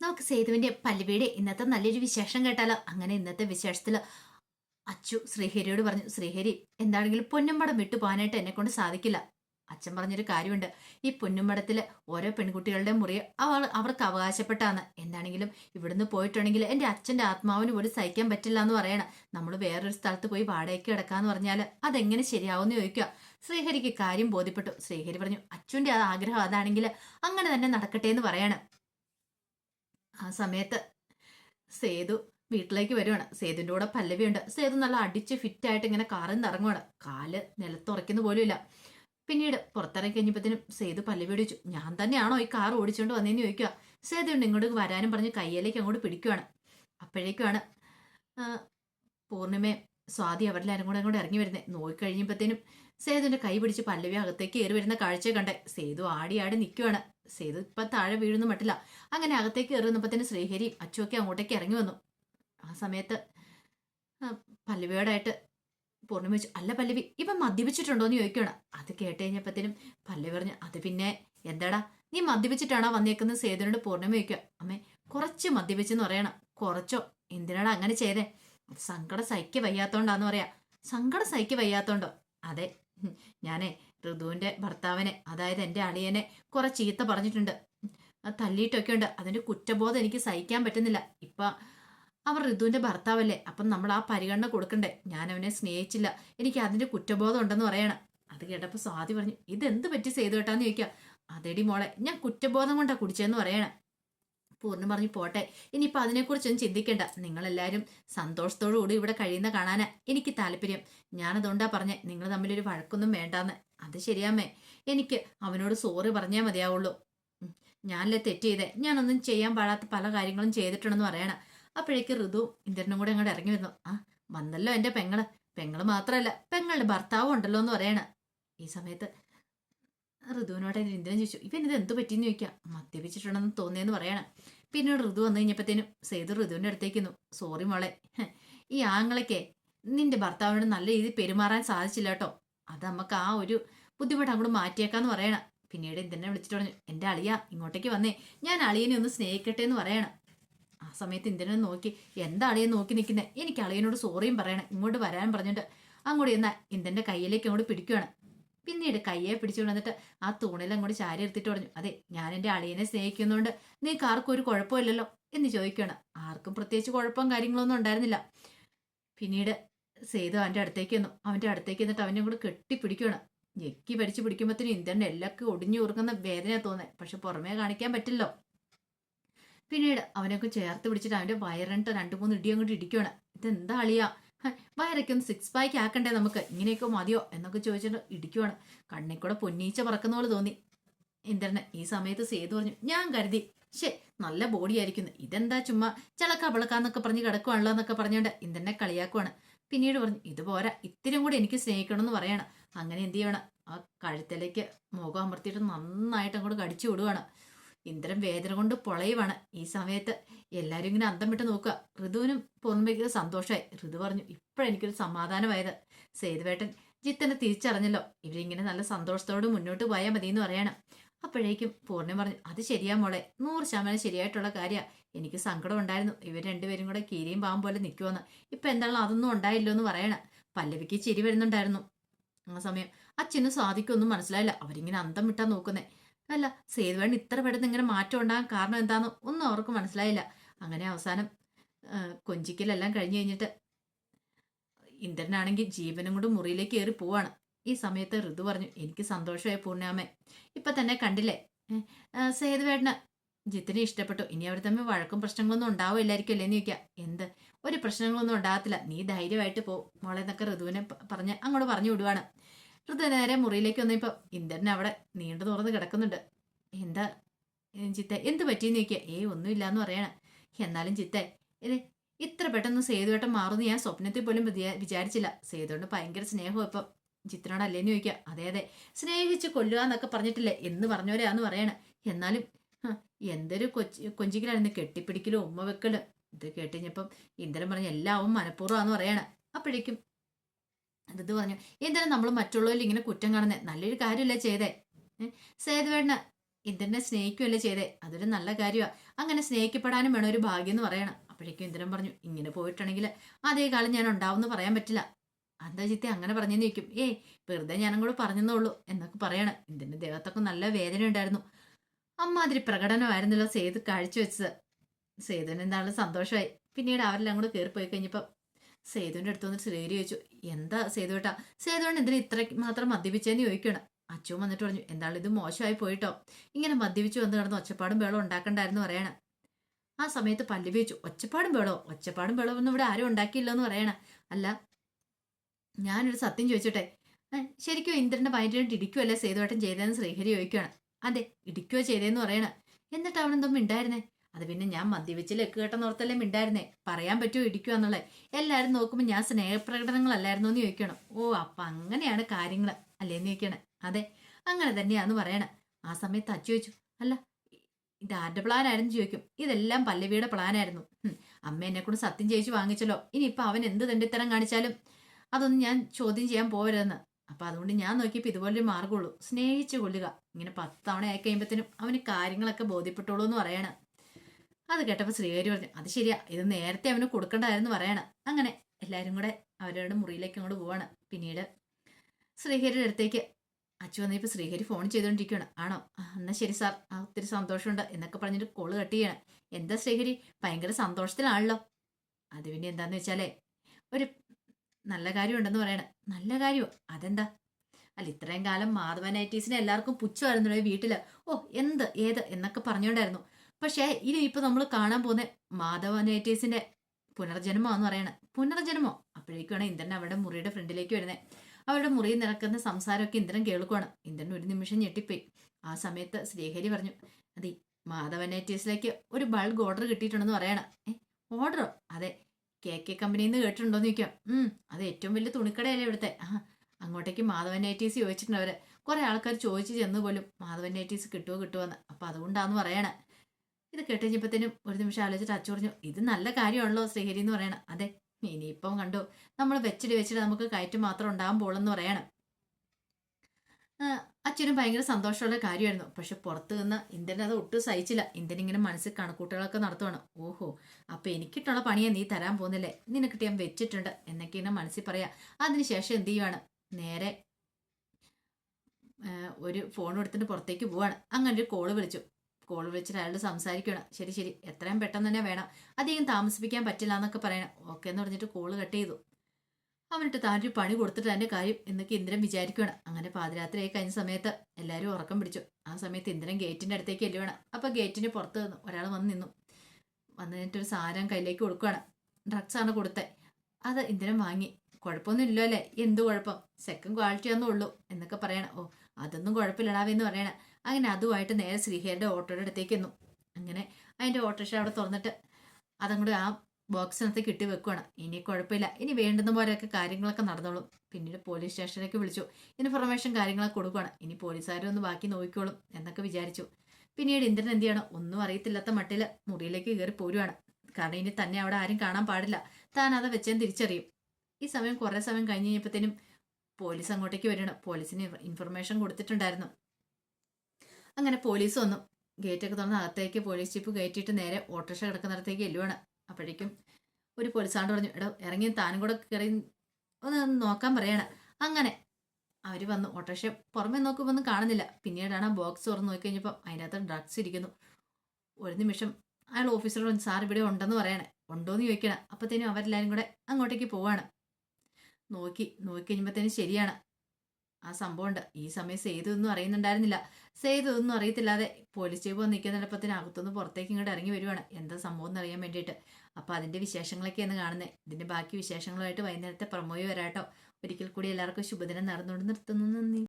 നമുക്ക് സേതുവിന്റെ പല്ലവിയുടെ ഇന്നത്തെ നല്ലൊരു വിശേഷം കേട്ടാലോ? അങ്ങനെ ഇന്നത്തെ വിശേഷത്തിൽ അച്ചു ശ്രീഹരിയോട് പറഞ്ഞു ശ്രീഹരി എന്താണെങ്കിലും പൊന്നുംപടം വിട്ടു പോകാനായിട്ട് എന്നെ കൊണ്ട് സാധിക്കില്ല. അച്ഛൻ പറഞ്ഞൊരു കാര്യമുണ്ട്. ഈ പൊന്നുംപടത്തിൽ ഓരോ പെൺകുട്ടികളുടെ മുറി അവൾ അവർക്ക് അവകാശപ്പെട്ടാണ്. എന്താണെങ്കിലും ഇവിടുന്ന് പോയിട്ടുണ്ടെങ്കിൽ എന്റെ അച്ഛന്റെ ആത്മാവിന് പോലും സഹിക്കാൻ പറ്റില്ല എന്ന് പറയണം. നമ്മൾ വേറൊരു സ്ഥലത്ത് പോയി വാടകയ്ക്ക് കിടക്കാന്ന് പറഞ്ഞാൽ അതെങ്ങനെ ശരിയാവുമെന്ന് ചോദിക്കുക. ശ്രീഹരിക്ക് കാര്യം ബോധ്യപ്പെട്ടു. ശ്രീഹരി പറഞ്ഞു അച്ഛന്റെ ആഗ്രഹം അതാണെങ്കിൽ അങ്ങനെ തന്നെ നടക്കട്ടെ എന്ന് പറയണം. ആ സമയത്ത് സേതു വീട്ടിലേക്ക് വരുവാണ്. സേതുവിന്റെ കൂടെ പല്ലവിയുണ്ട്. സേതു നല്ല അടിച്ച് ഫിറ്റായിട്ട് ഇങ്ങനെ കാറിന്ന് ഇറങ്ങുവാണ് കാൽ നിലത്തുറയ്ക്കുന്ന പോലുമില്ല. പിന്നീട് പുറത്തിറങ്ങി കഴിഞ്ഞപ്പോഴത്തേനും സേതു പല്ലവി ഓടിച്ചു. ഞാൻ തന്നെയാണോ ഈ കാർ ഓടിച്ചുകൊണ്ട് വന്നതെന്ന് ചോദിക്കുക സേതു ഇങ്ങോട്ട് വരാനും പറഞ്ഞ് കയ്യിലേക്ക് അങ്ങോട്ട് പിടിക്കുവാണ്. അപ്പോഴേക്കുമാണ് പൂർണിമയും സ്വാതി അവരെല്ലാരും കൂടെ അങ്ങോട്ട് ഇറങ്ങി വരുന്നേ. നോക്കിക്കഴിഞ്ഞപ്പോഴത്തേനും സേതുവിന്റെ കൈ പിടിച്ച് പല്ലവി അകത്തേക്ക് കയറി വരുന്ന കാഴ്ച കണ്ടേ. സേതു ആടി ആടി നിൽക്കുവാണ് സേതു ഇപ്പൊ താഴെ വീഴുന്നു മട്ടില്ല അങ്ങനെ അകത്തേക്ക് കയറി വന്നപ്പോഴത്തേനും ശ്രീഹരിയും അച്ചുവൊക്കെ അങ്ങോട്ടേക്ക് ഇറങ്ങി വന്നു. ആ സമയത്ത് പല്ലവിയോടായിട്ട് പൂർണിമ വെച്ചു അല്ല പല്ലവി ഇപ്പൊ മദ്യപിച്ചിട്ടുണ്ടോ എന്ന് ചോദിക്കുകയാണ് അത് കേട്ട് കഴിഞ്ഞപ്പോഴത്തേനും പല്ലവി പറഞ്ഞു അത് പിന്നെ എന്താടാ? നീ മദ്യപിച്ചിട്ടാണോ വന്നേക്കുന്നത്? സേതുവിനോട് പൂർണിമ ചോദിക്കുക. അമ്മേ കുറച്ച് മദ്യപിച്ചെന്ന് പറയണം. കുറച്ചോ? എന്തിനാടാ അങ്ങനെ ചെയ്തേ? അത് സങ്കടം സഹിക്ക വയ്യാത്തോണ്ടാന്ന് പറയാ. സങ്കടം സഹിക്ക വയ്യാത്തോണ്ടോ? അതെ. ഞാനേ ഋതുവിന്റെ ഭർത്താവിനെ അതായത് എന്റെ അളിയനെ കുറെ ചീത്ത പറഞ്ഞിട്ടുണ്ട്. തല്ലിയിട്ടൊക്കെ ഉണ്ട് അതിന്റെ കുറ്റബോധം എനിക്ക് സഹിക്കാൻ പറ്റുന്നില്ല. ഇപ്പൊ അവർ ഋതുവിന്റെ ഭർത്താവല്ലേ അപ്പം നമ്മൾ ആ പരിഗണന കൊടുക്കണ്ടേ? ഞാൻ അവനെ സ്നേഹിച്ചില്ല. എനിക്ക് അതിന്റെ കുറ്റബോധം ഉണ്ടെന്ന് പറയണം. അത് കേട്ടപ്പോൾ സ്വാതി പറഞ്ഞു ഇതെന്ത് പറ്റി ചെയ്തു കേട്ടാന്ന് ചോദിക്കുക അതേടി മോളെ ഞാൻ കുറ്റബോധം കൊണ്ടാ കുടിച്ചതെന്ന് പറയണം. പൂർണം പറഞ്ഞു പോട്ടെ. ഇനിയിപ്പോൾ അതിനെക്കുറിച്ചൊന്നും ചിന്തിക്കേണ്ട. നിങ്ങളെല്ലാവരും സന്തോഷത്തോടുകൂടി ഇവിടെ കഴിയുന്ന കാണാനാ എനിക്ക് താല്പര്യം. ഞാനതുകൊണ്ടാ പറഞ്ഞേ നിങ്ങൾ തമ്മിലൊരു വഴക്കൊന്നും വേണ്ടാന്ന്. അത് ശരിയാമ്മേ. എനിക്ക് അവനോട് സോറി പറഞ്ഞാൽ മതിയാവുള്ളൂ. ഞാനല്ലേ തെറ്റ് ചെയ്തേ. ഞാനൊന്നും ചെയ്യാൻ പാടാത്ത പല കാര്യങ്ങളും ചെയ്തിട്ടുണ്ടെന്ന് പറയണം. അപ്പോഴേക്ക് ഋതു ഇന്ദ്രനും കൂടെ അങ്ങോട്ട് ഇറങ്ങി വന്നു ആ വന്നല്ലോ എന്റെ പെങ്ങൾ. പെങ്ങൾ മാത്രമല്ല പെങ്ങളുടെ ഭർത്താവും ഉണ്ടല്ലോ എന്ന് പറയണ. ഈ സമയത്ത് ഋതുവിനോട് ഇന്ദ്രൻ ചോദിച്ചു ഇവൻ ഇത് എന്ത് പറ്റിയെന്ന് ചോദിക്കാം? മദ്യപിച്ചിട്ടുണ്ടെന്ന് തോന്നിയെന്ന് പറയണം. പിന്നീട് ഋതു വന്നു കഴിഞ്ഞപ്പോഴത്തേനും സേതു ഋതുവിന്റെ അടുത്തേക്ക് നിന്നു. സോറി മോളെ ഈ ആങ്ങളൊക്കെ നിന്റെ ഭർത്താവിനോട് നല്ല രീതിയിൽ പെരുമാറാൻ സാധിച്ചില്ല കേട്ടോ. അത് നമുക്ക് ആ ഒരു ബുദ്ധിമുട്ട് അങ്ങോട്ട് മാറ്റിയേക്കാന്ന് പറയണം. പിന്നീട് ഇന്ദ്രനെ വിളിച്ചിട്ട് പറഞ്ഞു എന്റെ അളിയ ഇങ്ങോട്ടേക്ക് വന്നേ. ഞാൻ അളിയനെ ഒന്ന് സ്നേഹിക്കട്ടെ എന്ന് പറയണം. ആ സമയത്ത് ഇന്ദ്രനെ നോക്കി എന്താ അളിയെ നോക്കി നിൽക്കുന്നത് എനിക്ക് അളിയനോട് സോറിയും പറയണം. ഇങ്ങോട്ട് വരാൻ പറഞ്ഞിട്ട് അങ്ങോട്ട് ചെന്ന ഇന്ദ്രന്റെ കയ്യിലേക്ക് അങ്ങോട്ട് പിടിക്കുകയാണ് പിന്നീട് കയ്യെ പിടിച്ചുകൊണ്ട് വന്നിട്ട് ആ തൂണിൽ അങ്ങോട്ട് ചാരി എടുത്തിട്ട് പറഞ്ഞു അതെ ഞാൻ എന്റെ അളിയനെ സ്നേഹിക്കുന്നതുകൊണ്ട് നിനക്ക് ആർക്കും ഒരു കുഴപ്പമില്ലല്ലോ എന്ന് ചോദിക്കുകയാണ്. ആർക്കും പ്രത്യേകിച്ച് കുഴപ്പം കാര്യങ്ങളൊന്നും ഉണ്ടായിരുന്നില്ല. പിന്നീട് സേതു അവന്റെ അടുത്തേക്ക് വന്നു അവന്റെ അടുത്തേക്ക് എന്നിട്ട് അവനെ കൂടെ കെട്ടിപ്പിടിക്കുകയാണ്. ഞെക്കി പരിച്ച് പിടിക്കുമ്പോഴത്തേനും ഇന്ത്യന്റെ എല്ലൊക്കെ ഒടിഞ്ഞു ഉറങ്ങുന്ന വേദന തോന്നേ പക്ഷെ പുറമേ കാണിക്കാൻ പറ്റില്ലോ പിന്നീട് അവനൊക്കെ ചേർത്ത് പിടിച്ചിട്ട് അവന്റെ വയറിട്ട് രണ്ട് മൂന്ന് ഇടി അങ്ങോട്ട് ഇടിക്കുകയാണ്. ഇതെന്താ അളിയാ? വയറൊക്കെ ഒന്ന് സിക്സ് പാക്ക് ആക്കണ്ടേ നമുക്ക്? ഇങ്ങനെയൊക്കെ മതിയോ? എന്നൊക്കെ ചോദിച്ചിട്ട് ഇടിക്കുവാണ്. കണ്ണിൽ കൂടെ പൊന്നീച്ച പറക്കുന്ന പോലെ തോന്നി. ഇന്ദ്രന് ഈ സമയത്ത് സേതു പറഞ്ഞു ഞാൻ കരുതി. ശേ നല്ല ബോഡി ആയിരിക്കുന്നു. ഇതെന്താ ചുമ്മാ ചളക്ക പിളക്കാന്നൊക്കെ പറഞ്ഞ് കിടക്കുവാണല്ലോ എന്നൊക്കെ പറഞ്ഞുകൊണ്ട് ഇന്ദ്രനെ കളിയാക്കുവാണ്. പിന്നീട് പറഞ്ഞു ഇതുപോരാ ഇത്തിരിയും കൂടി എനിക്ക് സ്നേഹിക്കണം എന്ന് പറയണം. അങ്ങനെ എന്ത് ചെയ്യണം? ആ കഴുത്തിലേക്ക് മുഖം അമർത്തിയിട്ട് നന്നായിട്ട് അങ്ങോട്ട് കടിച്ചു വിടുവാണ്. ഇന്ദ്രൻ വേദന കൊണ്ട് പൊളയുവാണ്. ഈ സമയത്ത് എല്ലാവരും ഇങ്ങനെ അന്തം വിട്ട് നോക്കുക. ഋതുവിനും പൂർണിമയ്ക്ക് സന്തോഷമായി. ഋതു പറഞ്ഞു ഇപ്പോഴെനിക്കൊരു സമാധാനമായത്. സേതുവേട്ടൻ ജിത്തനെ തിരിച്ചറിഞ്ഞല്ലോ. ഇവരിങ്ങനെ നല്ല സന്തോഷത്തോട് മുന്നോട്ട് പോയാൽ മതി എന്ന് പറയണം. അപ്പോഴേക്കും പൂർണിമ പറഞ്ഞു അത് ശരിയാ മോളെ. നൂറ് ശതമാനം ശരിയായിട്ടുള്ള കാര്യമാണ് എനിക്ക് സങ്കടം ഉണ്ടായിരുന്നു. ഇവർ രണ്ടുപേരും കൂടെ കീരിയും പാമ്പ് പോലെ നിൽക്കുമെന്ന് ഇപ്പം എന്താണോ അതൊന്നും ഉണ്ടായില്ലോ എന്ന് പറയണം. പല്ലവിക്ക് ചിരി വരുന്നുണ്ടായിരുന്നു. ആ സമയം അച്ഛനും സ്വാതിക്കൊന്നും മനസ്സിലായില്ല. അവരിങ്ങനെ അന്തം വിട്ടാ നോക്കുന്നേ. അല്ല സേതുവേണ്ടി ഇത്ര പെട്ടെന്ന് ഇങ്ങനെ മാറ്റം ഉണ്ടാകാൻ കാരണം എന്താന്ന് ഒന്നും അവർക്ക് മനസ്സിലായില്ല. അങ്ങനെ അവസാനം കൊഞ്ചിക്കലെല്ലാം കഴിഞ്ഞു കഴിഞ്ഞിട്ട് ഇന്ദ്രനാണെങ്കിൽ ജീവനും കൊണ്ട് മുറിയിലേക്ക് കയറി പോവാണ്. ഈ സമയത്ത് ഋതു പറഞ്ഞു എനിക്ക് സന്തോഷമായി പൂർണാമേ ഇപ്പൊ തന്നെ കണ്ടില്ലേ? സേതുവേട്ടന് ജിത്തിനെ ഇഷ്ടപ്പെട്ടു. ഇനി അവർ തമ്മിൽ വഴക്കും പ്രശ്നങ്ങളൊന്നും ഉണ്ടാവില്ലായിരിക്കും അല്ലേ എന്ന് ചോദിക്കാം. എന്ത്? ഒരു പ്രശ്നങ്ങളൊന്നും ഉണ്ടാകത്തില്ല. നീ ധൈര്യമായിട്ട് പോ മോളെ എന്നൊക്കെ ഋതുവിനെ പറഞ്ഞ് അങ്ങോട്ട് പറഞ്ഞു വിടുവാണ്. ഋതു നേരെ മുറിയിലേക്ക് വന്നപ്പോൾ ഇന്ദ്രൻ അവിടെ നീണ്ടു തുറന്ന് കിടക്കുന്നുണ്ട്. എന്താ ചിത്ത എന്ത് പറ്റിയെന്ന് ചോദിക്കുക. ഏ ഒന്നുമില്ല എന്ന് പറയണം. എന്നാലും ചിത്തെ ഇത് ഇത്ര പെട്ടെന്ന് സേതുവേട്ടൻ മാറുന്നു ഞാൻ സ്വപ്നത്തിൽ പോലും വിചാ- വിചാരിച്ചില്ല. സേതുകൊണ്ട് ഭയങ്കര സ്നേഹം ഇപ്പം ചിത്രനോട് അല്ലേന്ന് ചോദിക്കുക. അതെ അതെ. സ്നേഹിച്ച് കൊല്ലുക എന്നൊക്കെ പറഞ്ഞിട്ടില്ലേ? എന്ന് പറഞ്ഞവരാന്ന് പറയണ. എന്നാലും എന്തൊരു കൊച്ചി കൊഞ്ചിക്കലായിരുന്നു കെട്ടിപ്പിടിക്കലും ഉമ്മ വെക്കലും ഇത് കേട്ടുകഴിഞ്ഞപ്പം ഇന്ദ്രൻ പറഞ്ഞു എല്ലാവും മനഃപൂർവമാന്ന് പറയണ. അപ്പോഴേക്കും ഇത് പറഞ്ഞു എന്തിനാ നമ്മൾ മറ്റുള്ളവരിൽ ഇങ്ങനെ കുറ്റം കാണുന്നത്? നല്ലൊരു കാര്യമല്ലേ ചെയ്തേ? സേതുവേണ്ണ ഇന്ദ്രനെ സ്നേഹിക്കുകയല്ലേ ചെയ്തേ? അതൊരു നല്ല കാര്യമാണ് അങ്ങനെ സ്നേഹിക്കപ്പെടാനും വേണം ഒരു ഭാഗ്യം എന്ന് പറയണം. അപ്പോഴേക്കും ഇന്ദ്രൻ പറഞ്ഞു ഇങ്ങനെ പോയിട്ടുണ്ടെങ്കിൽ അതേ കാലം ഞാൻ ഉണ്ടാവുമെന്ന് പറയാൻ പറ്റില്ല. എന്താ ചിത്തി? അങ്ങനെ പറഞ്ഞു ചോദിക്കും. ഏയ് വെറുതെ ഞാനും കൂടെ പറഞ്ഞെന്നുള്ളൂ എന്നൊക്കെ പറയണം. ഇന്ദ്രന്റെ ദേഹത്തൊക്കെ നല്ല വേദന ഉണ്ടായിരുന്നു. അമ്മാതിരി പ്രകടനമായിരുന്നല്ലോ സേതു കാഴ്ചവെച്ചത്. സേതുവിന് എന്താണ് സന്തോഷമായി. പിന്നീട് അവരെല്ലാം കൂടെ കയറിപ്പോയി കഴിഞ്ഞപ്പോൾ സേതുവിന്റെ അടുത്ത് വന്നിട്ട് ശ്രീഹരി ചോദിച്ചു എന്താ സേതു ഏട്ടാ? സേതുവിന് എന്തിനാ ഇത്ര മാത്രം മദ്യപിച്ചെന്ന് ചോദിക്കണം അച്ഛൻ വന്നിട്ട് പറഞ്ഞു എന്താണ് ഇത് മോശമായി പോയിട്ടോ? ഇങ്ങനെ മദ്യപിച്ച് വന്ന് കിടന്ന് ഒച്ചപ്പാടും ബേളോ ഉണ്ടാക്കണ്ടായിരുന്നു പറയണ. ആ സമയത്ത് പല്ലവി വെച്ചു ഒച്ചപ്പാടും ബേളോ ഒച്ചപ്പാടും ബേളോ ഒന്നും ഇവിടെ ആരും ഉണ്ടാക്കിയില്ല എന്ന് പറയണ. അല്ല ഞാനൊരു സത്യം ചോദിച്ചോട്ടെ? ശരിക്കും ഇന്ദ്രന്റെ വയറ്റിലിട്ട് ഇടിക്കുമല്ലേ സേതുവേട്ടൻ ചെയ്തതെന്ന് ശ്രീഹരി ചോദിക്കുകയാണ്. അതെ ഇടിക്കുകയോ ചെയ്തതെന്ന് പറയണ. എന്നിട്ട് അവനെന്തോ മിണ്ടായിരുന്നേ? അത് പിന്നെ ഞാൻ മദ്യവെച്ച് ലക്ക് കേട്ടെന്നോർത്തല്ലേ മിണ്ടായിരുന്നേ? പറയാൻ പറ്റുമോ ഇടിക്കുക എന്നുള്ളത്? എല്ലാവരും നോക്കുമ്പോൾ ഞാൻ സ്നേഹപ്രകടനങ്ങളല്ലായിരുന്നു എന്ന് ചോദിക്കണം. ഓ അപ്പം അങ്ങനെയാണ് കാര്യങ്ങൾ അല്ലേന്ന് ചോദിക്കണേ. അതെ അങ്ങനെ തന്നെയാന്ന് പറയണേ. ആ സമയത്ത് അച്ചു ചോദിച്ചു അല്ല ഇത് ആരുടെ പ്ലാൻ ആയിരുന്നു ചോദിക്കും. ഇതെല്ലാം പല്ലവിയുടെ പ്ലാനായിരുന്നു. അമ്മ എന്നെ കൊണ്ട് സത്യം ചെയ്യിച്ചു വാങ്ങിച്ചല്ലോ. ഇനിയിപ്പോൾ അവൻ എന്ത് തെണ്ടിത്തരം കാണിച്ചാലും അതൊന്നും ഞാൻ ചോദ്യം ചെയ്യാൻ പോകരുതെന്ന് അപ്പൊ അതുകൊണ്ട് ഞാൻ നോക്കിയപ്പോൾ ഇതുപോലൊരു മാർഗമുള്ളൂ. സ്നേഹിച്ചു കൊള്ളുക ഇങ്ങനെ പത്ത് തവണ ആയി കഴിയുമ്പോഴത്തേനും അവന് കാര്യങ്ങളൊക്കെ ബോധ്യപ്പെട്ടോളൂ എന്ന് പറയണ. അത് കേട്ടപ്പോൾ ശ്രീഹരി പറഞ്ഞു അത് ശരിയാ ഇത് നേരത്തെ അവന് കൊടുക്കണ്ടായിരുന്നു പറയണം. അങ്ങനെ എല്ലാവരും കൂടെ അവരുടെ മുറിയിലേക്ക് അങ്ങോട്ട് പോവാണ്. പിന്നീട് ശ്രീഹരിയുടെ അടുത്തേക്ക് അച്ചു വന്നപ്പോൾ ശ്രീഹരി ഫോൺ ചെയ്തുകൊണ്ടിരിക്കുകയാണ് ആണോ? എന്നാൽ ശരി സാർ ആ ഒത്തിരി സന്തോഷമുണ്ട് എന്നൊക്കെ പറഞ്ഞിട്ട് കോൾ കട്ട് ചെയ്യണം. എന്താ ശ്രീഹരി? ഭയങ്കര സന്തോഷത്തിലാണല്ലോ. അത് പിന്നെ എന്താന്ന് വെച്ചാലേ ഒരു നല്ല കാര്യമുണ്ടെന്ന് പറയണം. നല്ല കാര്യമോ അതെന്താ? അല്ല ഇത്രയും കാലം മാധവനൈറ്റീസിനെ എല്ലാവർക്കും പുച്ഛമായിരുന്നു വീട്ടിൽ ഓ എന്ത്? ഏത്? എന്നൊക്കെ പറഞ്ഞുകൊണ്ടായിരുന്നു പക്ഷേ ഇനി ഇപ്പൊ നമ്മൾ കാണാൻ പോകുന്ന മാധവ നൈറ്റീസിന്റെ പുനർജന്മമാന്ന് പറയണേ. പുനർജന്മോ. അപ്പോഴേക്കാണ് ഇന്ദ്രൻ അവരുടെ മുറിയുടെ ഫ്രണ്ടിലേക്ക് വരുന്നത് അവരുടെ മുറിയിൽ നടക്കുന്ന സംസാരമൊക്കെ ഇന്ദ്രൻ കേൾക്കുവാണ്. ഇന്ദ്രൻ ഒരു നിമിഷം ഞെട്ടിപ്പോയി. ആ സമയത്ത് ശ്രീഹരി പറഞ്ഞു അതെ മാധവ നേറ്റീവ്സിലേക്ക് ഒരു ബൾക്ക് ഓർഡർ കിട്ടിയിട്ടുണ്ടെന്ന് പറയണ. ഏ ഓർഡറോ? അതെ കെ കെ കമ്പനിയിൽ നിന്ന് കേട്ടിട്ടുണ്ടോന്ന് ചോദിക്കാം. ഉം അത് ഏറ്റവും വലിയ തുണിക്കടയല്ലേ ഇവിടുത്തെ? ആ അങ്ങോട്ടേക്ക് മാധവൻ നേറ്റീവ്സ് ചോദിച്ചിട്ടുണ്ട് അവർ കുറെ ആൾക്കാർ ചോദിച്ചു ചെന്ന് പോലും മാധവൻ നേറ്റീവ്സ് കിട്ടുമോ കിട്ടുമോ എന്ന് അപ്പൊ അതുകൊണ്ടാന്ന് പറയണേ. ഇത് കേട്ടുകഴിഞ്ഞപ്പോഴത്തേനും ഒരു നിമിഷം ആലോചിച്ചിട്ട് അച്ചു പറഞ്ഞു ഇത് നല്ല കാര്യമാണല്ലോ ശ്രീഹരി എന്ന് പറയണം. അതെ ഇനിയിപ്പം കണ്ടു നമ്മൾ വെച്ചിട്ട് വെച്ചിട്ട് നമുക്ക് കയറ്റം മാത്രം ഉണ്ടാകാൻ പോളെന്ന് പറയണം. അച്ഛനും ഭയങ്കര സന്തോഷമുള്ള കാര്യമായിരുന്നു. പക്ഷെ പുറത്ത് നിന്ന് ഇന്ത്യൻ അത് ഒട്ടും സഹിച്ചില്ല. ഇന്ത്യൻ ഇങ്ങനെ മനസ്സിൽ കണക്കൂട്ടുകളൊക്കെ നടത്തുവാണ്. ഓഹോ അപ്പൊ എനിക്കിട്ടുള്ള പണിയെ നീ തരാൻ പോകുന്നില്ലേ? നിനക്കിട്ട് ഞാൻ വെച്ചിട്ടുണ്ട്. എന്നൊക്കെ ഇങ്ങനെ മനസ്സിൽ പറയാ. അതിനുശേഷം എന്ത് ചെയ്യുവാണ്? നേരെ ഒരു ഫോൺ എടുത്തിട്ട് പുറത്തേക്ക് പോവാണ്. അങ്ങനെ ഒരു കോൾ വിളിച്ചു. കോൾ വിളിച്ചിട്ട് അയാളോട് സംസാരിക്കണം. ശരി ശരി. എത്രയും പെട്ടെന്ന് തന്നെ വേണം. അധികം താമസിപ്പിക്കാൻ പറ്റില്ല എന്നൊക്കെ പറയണം. ഓക്കെ എന്ന് പറഞ്ഞിട്ട് കോൾ കട്ട് ചെയ്തു. അവനിട്ട് താനൊരു പണി കൊടുത്തിട്ട് തന്നെ കാര്യം എന്നൊക്കെ ഇന്ദ്രൻ വിചാരിക്കുകയാണ് അങ്ങനെ പാതിരാത്രി ആയി കഴിഞ്ഞ സമയത്ത് എല്ലാവരും ഉറക്കം പിടിച്ചു. ആ സമയത്ത് ഇന്ദ്രൻ ഗേറ്റിന്റെ അടുത്തേക്ക് എല്ലുവാണ് അപ്പോൾ ഗേറ്റിന് പുറത്ത് നിന്നു ഒരാൾ വന്ന് നിന്നു. വന്നിട്ടൊരു സാരം കയ്യിലേക്ക് കൊടുക്കുകയാണ് ഡ്രഗ്സാണ് കൊടുത്തത് അത് ഇന്ദ്രൻ വാങ്ങി. കുഴപ്പമൊന്നും ഇല്ലോ എന്ത് കുഴപ്പം? സെക്കൻഡ് ക്വാളിറ്റി ഉള്ളൂ എന്നൊക്കെ പറയണം. ഓ അതൊന്നും കുഴപ്പമില്ലടാവെന്ന് പറയണ. അങ്ങനെ അതുമായിട്ട് നേരെ ശ്രീഹരിയുടെ ഓട്ടോയുടെ അടുത്തേക്ക് എന്നു. അങ്ങനെ അതിന്റെ ഓട്ടോറിക്ഷ അവിടെ തുറന്നിട്ട് അതങ്ങോട്ട് ആ ബോക്സിനകത്തേക്ക് കിട്ടി വെക്കുവാണ്. ഇനി കുഴപ്പമില്ല. ഇനി വേണ്ടുന്ന പോലെയൊക്കെ കാര്യങ്ങളൊക്കെ നടന്നോളും. പിന്നീട് പോലീസ് സ്റ്റേഷനിലേക്ക് വിളിച്ചു. ഇൻഫർമേഷൻ കാര്യങ്ങളൊക്കെ കൊടുക്കുകയാണ് ഇനി പോലീസുകാരും ഒന്ന് ബാക്കി നോക്കിക്കോളും എന്നൊക്കെ വിചാരിച്ചു. പിന്നീട് ഇന്ദ്രൻ എന്ത് ചെയ്യണം? ഒന്നും അറിയത്തില്ലാത്ത മട്ടിൽ മുറിയിലേക്ക് കയറി പോരുവാണ്. കാരണം ഇനി തന്നെ അവിടെ ആരും കാണാൻ പാടില്ല. താൻ അത് വെച്ചാൽ തിരിച്ചറിയും. ഈ സമയം കുറേ സമയം കഴിഞ്ഞ് കഴിഞ്ഞപ്പോഴത്തേനും പോലീസ് അങ്ങോട്ടേക്ക് വരണം പോലീസിന് ഇൻഫർമേഷൻ കൊടുത്തിട്ടുണ്ടായിരുന്നു. അങ്ങനെ പോലീസ് വന്നു. ഗേറ്റൊക്കെ തുറന്ന് അകത്തേക്ക് പോലീസ് ജീപ്പ് കയറ്റിയിട്ട് നേരെ ഓട്ടോറിക്ഷ കിടക്കുന്നിടത്തേക്ക് എല്ലുവാണ് അപ്പോഴേക്കും ഒരു പോലീസാണ്ട് പറഞ്ഞു എടോ ഇറങ്ങി താനും കൂടെ കയറി ഒന്ന് നോക്കാൻ പറയണ. അങ്ങനെ അവർ വന്നു. ഓട്ടോറിക്ഷ പുറമേ നോക്കുമ്പോൾ കാണുന്നില്ല. പിന്നീടാണ് ബോക്സ് തുറന്ന് നോക്കി കഴിഞ്ഞപ്പോൾ അതിനകത്ത് ഡ്രഗ്സ് ഇരിക്കുന്നു. ഒരു നിമിഷം അയാൾ ഓഫീസറോട് സാർ ഇവിടെ ഉണ്ടെന്ന് പറയണേ. ഉണ്ടോന്ന് ചോദിക്കണം അപ്പത്തേനും അവരെല്ലാവരും കൂടെ അങ്ങോട്ടേക്ക് പോവാണ്. നോക്കി നോക്കി കഴിയുമ്പോഴത്തേനും ശരിയാണ്. ആ സംഭവം ഉണ്ട് ഈ സമയം സേതു ഒന്നും അറിയുന്നുണ്ടായിരുന്നില്ല. സേതു ഒന്നും അറിയത്തില്ലാതെ പോലീസ് ജീപ്പ് വന്ന് നിൽക്കുന്നിടപ്പത്തിന് അകത്തുനിന്ന് പുറത്തേക്ക് ഇങ്ങോട്ട് ഇറങ്ങി വരുവാണ്. എന്താ സംഭവം എന്ന് അറിയാൻ വേണ്ടിയിട്ട്. അപ്പൊ അതിന്റെ വിശേഷങ്ങളൊക്കെയാണ് കാണുന്നത് ഇതിന്റെ ബാക്കി വിശേഷങ്ങളുമായിട്ട് വൈകുന്നേരത്തെ പ്രമോയി വരാട്ടോ. ഒരിക്കൽ കൂടി എല്ലാവർക്കും ശുഭദിനം നടന്നുകൊണ്ട് നിർത്തുന്നു. നന്ദി.